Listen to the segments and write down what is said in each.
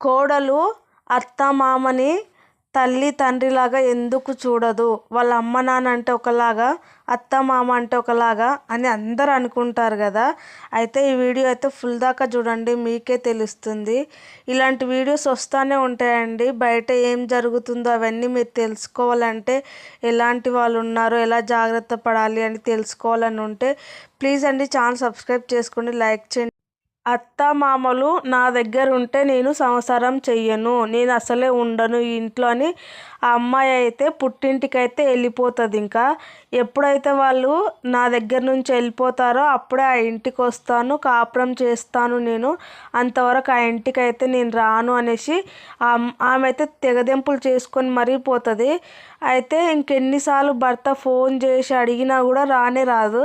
కోడలు అత్తమామని తల్లి తండ్రిలాగా ఎందుకు చూడదు? వాళ్ళ అమ్మ నాన్న అంటే ఒకలాగా అత్త మామ అంటే ఒకలాగా అని అందరు అనుకుంటారు కదా. అయితే ఈ వీడియో అయితే ఫుల్ దాకా చూడండి మీకే తెలుస్తుంది. ఇలాంటి వీడియోస్ వస్తూనే ఉంటాయండి. బయట ఏం జరుగుతుందో అవన్నీ మీరు తెలుసుకోవాలంటే ఎలాంటి వాళ్ళు ఉన్నారో ఎలా జాగ్రత్త పడాలి అని తెలుసుకోవాలని ఉంటే ప్లీజ్ అండి ఛానల్ సబ్స్క్రైబ్ చేసుకోండి లైక్ చేయండి. అత్త మామలు నా దగ్గర ఉంటే నేను సంసారం చెయ్యను. నేను అసలే ఉండను ఈ ఇంట్లో అని ఆ అమ్మాయి అయితే పుట్టింటికైతే వెళ్ళిపోతుంది ఇంకా ఎప్పుడైతే వాళ్ళు నా దగ్గర నుంచి వెళ్ళిపోతారో అప్పుడే ఆ ఇంటికి వస్తాను కాపురం చేస్తాను నేను. అంతవరకు ఆ ఇంటికి అయితే నేను రాను అనేసి ఆమె అయితే తెగదెంపులు చేసుకొని మరీ పోతుంది. అయితే ఇంకెన్నిసార్లు భర్త ఫోన్ చేసి అడిగినా కూడా రానే రాదు.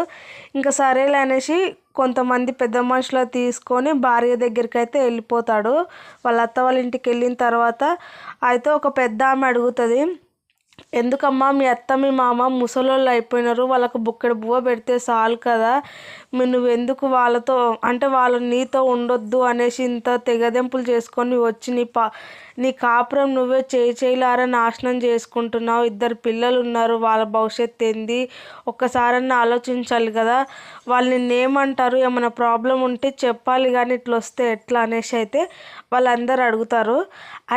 ఇంకా సరేలే అనేసి కొంతమంది పెద్ద మనుషులు తీసుకొని భార్య దగ్గరికి అయితే వెళ్ళిపోతాడు. వాళ్ళ అత్త వాళ్ళ ఇంటికి వెళ్ళిన తర్వాత అయితే ఒక పెద్ద ఆమె అడుగుతుంది ఎందుకమ్మా? మీ అత్త మీ మామ ముసలోళ్ళు అయిపోయినారు. వాళ్ళకు బుక్కడి బువ్వ పెడితే చాలు కదా. నువ్వు నువ్వెందుకు వాళ్ళతో అంటే వాళ్ళు నీతో ఉండొద్దు అనేసి ఇంత తెగదెంపులు చేసుకొని వచ్చి నీ పా నీ కాపురం నువ్వే చేయి చేయలారా నాశనం చేసుకుంటున్నావు. ఇద్దరు పిల్లలు ఉన్నారు వాళ్ళ భవిష్యత్తు ఏంది? ఒక్కసారన్నా ఆలోచించాలి కదా. వాళ్ళు నిన్నేమంటారు? ఏమైనా ప్రాబ్లం ఉంటే చెప్పాలి కానీ ఇట్లా వస్తే ఎట్లా అనేసి అయితే వాళ్ళందరూ అడుగుతారు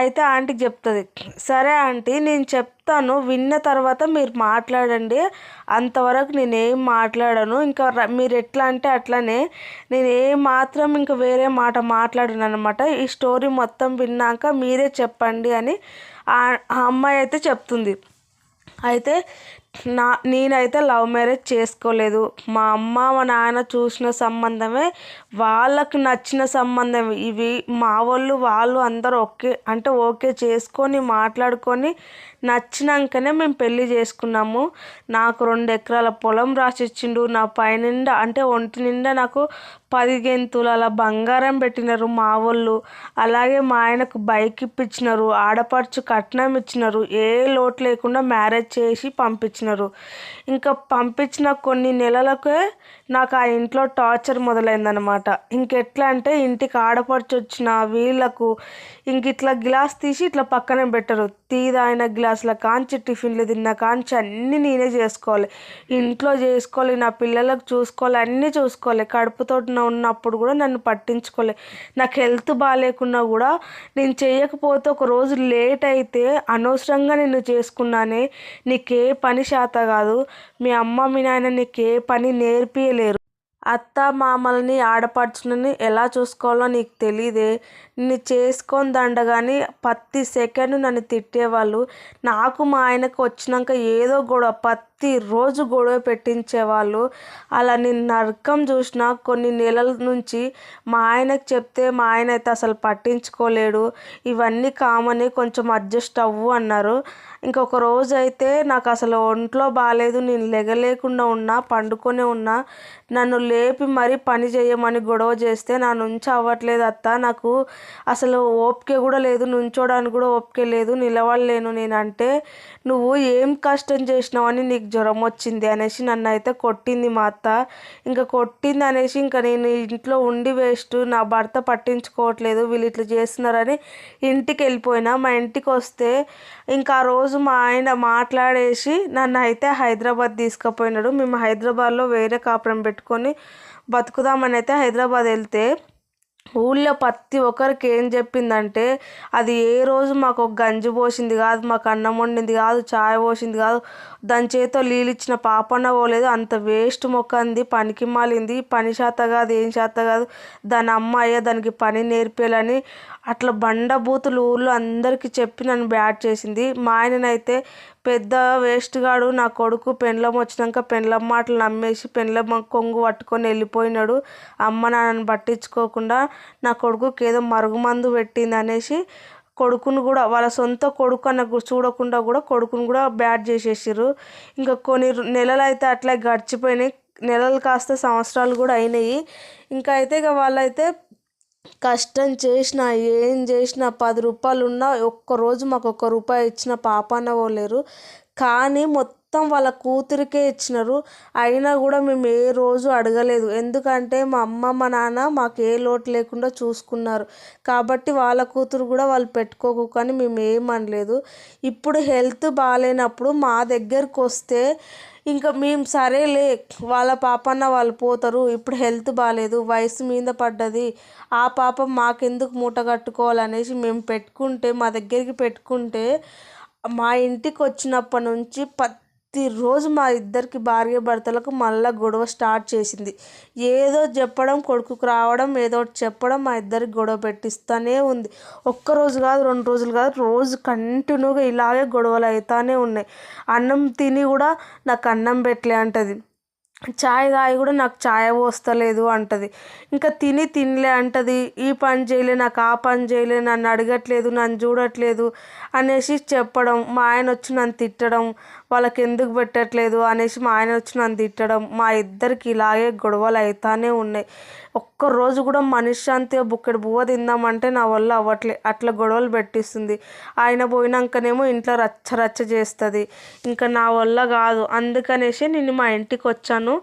అయితే ఆంటీ చెప్తుంది. సరే ఆంటీ నేను చెప్ చెప్తాను విన్న తర్వాత మీరు మాట్లాడండి. అంతవరకు నేనేం మాట్లాడను. ఇంకా మీరు ఎట్లా అంటే అట్లనే నేను ఏ మాత్రం ఇంకా వేరే మాట మాట్లాడను అనమాట ఈ స్టోరీ మొత్తం విన్నాక మీరే చెప్పండి అని ఆ అమ్మాయి అయితే చెప్తుంది. అయితే నా నేనైతే లవ్ మ్యారేజ్ చేసుకోలేదు. మా అమ్మ మా నాన్న చూసిన సంబంధమే వాళ్ళకు నచ్చిన సంబంధం ఇవి మా వాళ్ళు వాళ్ళు అందరూ ఓకే అంటే ఓకే చేసుకొని మాట్లాడుకొని నచ్చినాకనే మేము పెళ్ళి చేసుకున్నాము. నాకు రెండు ఎకరాల పొలం రాసిచ్చిండు. నా పైనిండా అంటే ఒంటి నిండా నాకు పదిహేను తులాల బంగారం పెట్టినారు మా వాళ్ళు. అలాగే మా ఆయనకు బైక్ ఇప్పించినారు ఆడపడుచు కట్నం ఇచ్చినారు. ఏ లోటు లేకుండా మ్యారేజ్ చేసి పంపించినారు ఇంకా పంపించిన కొన్ని నెలలకే నాకు ఆ ఇంట్లో టార్చర్ మొదలైందనమాట ఇంకెట్లా అంటే ఇంటికి ఆడపడుచు వచ్చిన వీళ్ళకు ఇంక ఇట్లా గ్లాస్ తీసి ఇట్లా పక్కనే పెట్టరు. తీదాయిన గ్లాసుల కాంచి టిఫిన్లు తిన్న కాంచి అన్నీ నేనే చేసుకోవాలి. ఇంట్లో చేసుకోవాలి నా పిల్లలకు చూసుకోవాలి అన్నీ చూసుకోవాలి. కడుపుతో ఉన్నప్పుడు కూడా నన్ను పట్టించుకోలే. నాకు హెల్త్ బాగాలేకున్నా కూడా నేను చేయకపోతే ఒక రోజు లేట్ అయితే అనవసరంగా నేను చేసుకున్నానే. నీకే పని శాత కాదు. మీ అమ్మ మీ నాయన నీకే పని నేర్పియలేరు. అత్త మామల్ని ఆడపడుచుని ఎలా చూసుకోవాలో నీకు తెలియదే నిన్ను చేసుకొని దండగాని ప్రతి సెకండ్ నన్ను తిట్టేవాళ్ళు. నాకు మా ఆయనకు వచ్చినాక ఏదో గొడవ ప్రతిరోజు గొడవ పెట్టించేవాళ్ళు అలా నేను నరకం చూసిన కొన్ని నెలల నుంచి మా ఆయనకు చెప్తే మా ఆయన అయితే అసలు పట్టించుకోలేడు. ఇవన్నీ కామని కొంచెం అడ్జస్ట్ అవ్వు అన్నారు. ఇంకొక రోజు అయితే నాకు అసలు ఒంట్లో బాగాలేదు నేను లెగలేకుండా ఉన్నా పండుకొనే ఉన్నా. నన్ను లేపి మరీ పని చేయమని గొడవ చేస్తే నా నుంచి అవ్వట్లేదు అత్త. నాకు అసలు ఓపిక కూడా లేదు. నుంచోడానికి కూడా ఓపిక లేదు. నిలవడలేను నేనంటే. నువ్వు ఏం కష్టం చేసినావని నీకు జ్వరం వచ్చింది అనేసి నన్ను అయితే కొట్టింది మా అత్త. ఇంకా కొట్టింది అనేసి ఇంకా నేను ఇంట్లో ఉండి వేస్ట్ నా భర్త పట్టించుకోవట్లేదు వీళ్ళు ఇట్లా చేస్తున్నారని ఇంటికి వెళ్ళిపోయినా. మా ఇంటికి వస్తే ఇంకా ఆ రోజు మా ఆయన మాట్లాడేసి నన్ను అయితే హైదరాబాద్ తీసుకుపోయినాడు. మేము హైదరాబాద్లో వేరే కాపురం పెట్టుకొని బతుకుదామని అయితే హైదరాబాద్ వెళ్తే ఊళ్ళో ప్రతి ఒక్కరికి ఏం చెప్పిందంటే అది ఏ రోజు మాకు ఒక గంజి పోసింది కాదు మాకు అన్నం వండింది కాదు చాయ్ పోసింది కాదు దాని చేతితో నీళ్ళు ఇచ్చిన పోలేదు అంత వేస్ట్ మొక్క అంది పనికి మాలింది పని శాత కాదు ఏం శాత కాదు దాని అమ్మాయ దానికి పని నేర్పేయాలని అట్లా బండబూతులు ఊళ్ళో అందరికీ చెప్పి నన్ను బ్యాట్ చేసింది. మా ఆయననైతే పెద్ద వేస్ట్ గాడు నా కొడుకు పెండ్లం వచ్చినాక పెండ్లం మాటలు నమ్మేసి పెండ్లం కొంగు పట్టుకొని వెళ్ళిపోయినాడు. అమ్మ నాన్నని పట్టించుకోకుండా నా కొడుకుకి ఏదో మరుగుమందు పెట్టింది అనేసి కొడుకును కూడా వాళ్ళ సొంత కొడుకు అన్న చూడకుండా కూడా కొడుకును కూడా బ్యాడ్ చేసేసారు ఇంకా కొన్ని నెలలు అయితే అట్లా గడిచిపోయినాయి. నెలలు కాస్త సంవత్సరాలు కూడా అయినాయి. ఇంకా అయితే ఇక వాళ్ళైతే కష్టం చేసిన ఏం చేసినా పది రూపాయలు ఉన్నా ఒక్కరోజు మాకు ఒక్క రూపాయి ఇచ్చిన పాపాన పోలేరు. కానీ మొత్తం మొత్తం వాళ్ళ కూతురికే ఇచ్చినారు. అయినా కూడా మేము ఏ రోజు అడగలేదు. ఎందుకంటే మా అమ్మ మా నాన్న మాకు ఏ లోటు లేకుండా చూసుకున్నారు. కాబట్టి వాళ్ళ కూతురు కూడా వాళ్ళు పెట్టుకోకు కానీ మేము ఏమనలేదు ఇప్పుడు హెల్త్ బాగాలేనప్పుడు మా దగ్గరకు వస్తే ఇంకా మేము సరేలే వాళ్ళ పాపన్న వాళ్ళు పోతారు ఇప్పుడు హెల్త్ బాగాలేదు వయసు మీద పడ్డది ఆ పాపం మాకెందుకు మూట కట్టుకోవాలనేసి మేము పెట్టుకుంటే మా దగ్గరికి పెట్టుకుంటే మా ఇంటికి వచ్చినప్పటి నుంచి ప ప్రతిరోజు మా ఇద్దరికి భార్య భర్తలకు మళ్ళీ గొడవ స్టార్ట్ చేసింది. ఏదో చెప్పడం కొడుకుకు రావడం ఏదో ఒకటి చెప్పడం మా ఇద్దరికి గొడవ పెట్టిస్తూనే ఉంది. ఒక్కరోజు కాదు రెండు రోజులు కాదు రోజు కంటిన్యూగా ఇలాగే గొడవలు అవుతూనే ఉన్నాయి. అన్నం తిని కూడా నాకు అన్నం పెట్టలే అంటది. చాయ్ తాగి కూడా నాకు చాయ్ పోస్తలేదు అంటది. ఇంకా తిని తినలే అంటది. ఈ పని చేయలే నాకు ఆ పని చేయలే నన్ను అడగట్లేదు నన్ను చూడట్లేదు అనేసి చెప్పడం మా ఆయన వచ్చి నన్ను తిట్టడం వాళ్ళకి ఎందుకు పెట్టట్లేదు అనేసి మా ఆయన వచ్చి నన్ను తిట్టడం మా ఇద్దరికి ఇలాగే గొడవలు అవుతానే ఉన్నాయి. ఒక్కరోజు కూడా మనశ్శాంతిగా బుక్కడి బువ్వ తిందామంటే నా వల్ల అవ్వట్లే అట్లా గొడవలు పెట్టిస్తుంది. ఆయన పోయినాకనేమో ఇంట్లో రచ్చ రచ్చ చేస్తుంది. ఇంకా నా వల్ల కాదు అందుకనేసి నేను మా ఇంటికి వచ్చాను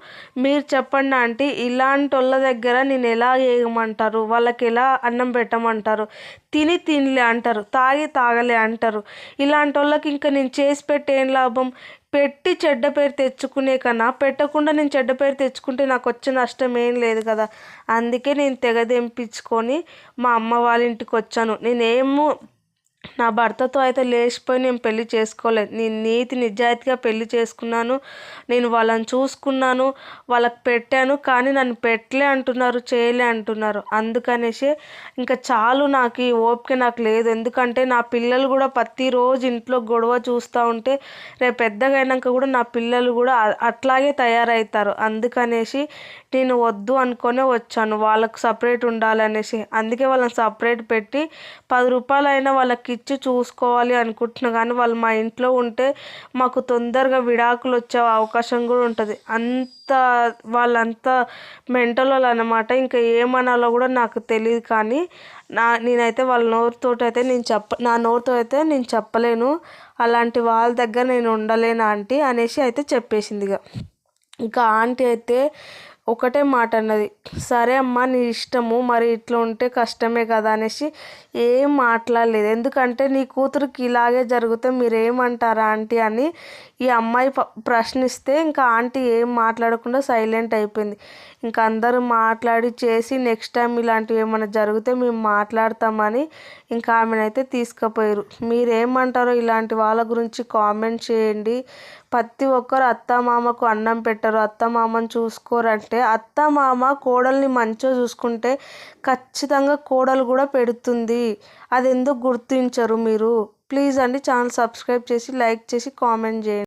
మీరు చెప్పండి ఆంటీ ఇలాంటి వాళ్ళ దగ్గర నేను ఎలా వేయమంటారు వాళ్ళకి ఎలా అన్నం పెట్టమంటారు? తిని తినలే అంటారు తాగి తాగలే అంటారు. ఇలాంటి వాళ్ళకి ఇంకా నేను చేసి పెట్టి ఏం లాభం? పెట్టి చెడ్డ పేరు తెచ్చుకునే కన్నా పెట్టకుండా నేను చెడ్డ పేరు తెచ్చుకుంటే నాకు వచ్చే నష్టం ఏం లేదు కదా. అందుకే నేను తెగదెంపించుకొని మా అమ్మ వాళ్ళ ఇంటికి వచ్చాను. నేనేమో నా భర్తతో అయితే లేచిపోయి నేను పెళ్ళి చేసుకోలేదు. నేను నీతి నిజాయితీగా పెళ్ళి చేసుకున్నాను. నేను వాళ్ళని చూసుకున్నాను. వాళ్ళకి పెట్టాను. కానీ నన్ను పెట్టలే అంటున్నారు చేయలే అంటున్నారు. అందుకనేసి ఇంకా చాలు నాకు ఈ ఓపిక నాకు లేదు. ఎందుకంటే నా పిల్లలు కూడా ప్రతిరోజు ఇంట్లో గొడవ చూస్తూ ఉంటే రేపు పెద్దగా అయినాక కూడా నా పిల్లలు కూడా అట్లాగే తయారవుతారు. అందుకనేసి నేను వద్దు అనుకునే వచ్చాను. వాళ్ళకు సపరేట్ ఉండాలనేసి. అందుకే వాళ్ళని సపరేట్ పెట్టి పది రూపాయలైనా వాళ్ళకి ఇచ్చి చూసుకోవాలి అనుకుంటున్నా కానీ వాళ్ళు మా ఇంట్లో ఉంటే మాకు తొందరగా విడాకులు వచ్చే అవకాశం కూడా ఉంటుంది. అంత వాళ్ళంతా మెంటల్ వాళ్ళు అనమాట ఇంకా ఏమనాలో కూడా నాకు తెలియదు కానీ నా నేనైతే వాళ్ళ నోరుతో అయితే నేను చెప్ప నా నోరుతో అయితే నేను చెప్పలేను. అలాంటి వాళ్ళ దగ్గర నేను ఉండలేను ఆంటీ అనేసి అయితే చెప్పేసింది ఇక. ఇంకా ఆంటీ అయితే ఒకటే మాట అన్నది సరే అమ్మ నీ ఇష్టము మరి ఇట్లా ఉంటే కష్టమే కదా అనేసి ఏం మాట్లాడలేదు. ఎందుకంటే నీ కూతురికి ఇలాగే జరిగితే మీరేమంటారా ఆంటీ అని ఈ అమ్మాయి ప్రశ్నిస్తే ఇంకా ఆంటీ ఏం మాట్లాడకుండా సైలెంట్ అయిపోయింది. ఇంకా అందరూ మాట్లాడి చేసి నెక్స్ట్ టైం ఇలాంటివి ఏమైనా జరిగితే మేము మాట్లాడతామని ఇంకా ఆమెనైతే తీసుకుపోయారు మీరేమంటారో ఇలాంటి వాళ్ళ గురించి కామెంట్ చేయండి. ప్రతి ఒక్కరు అత్తమామకు అన్నం పెట్టరు. అత్తమామను చూసుకోరంటే అత్తమామ కోడల్ని మంచిగా చూసుకుంటే ఖచ్చితంగా కోడలు కూడా పెడుతుంది. అది ఎందుకు గుర్తించరు మీరు? ప్లీజ్ అండి ఛానల్ సబ్స్క్రైబ్ చేసి లైక్ చేసి కామెంట్ చేయండి.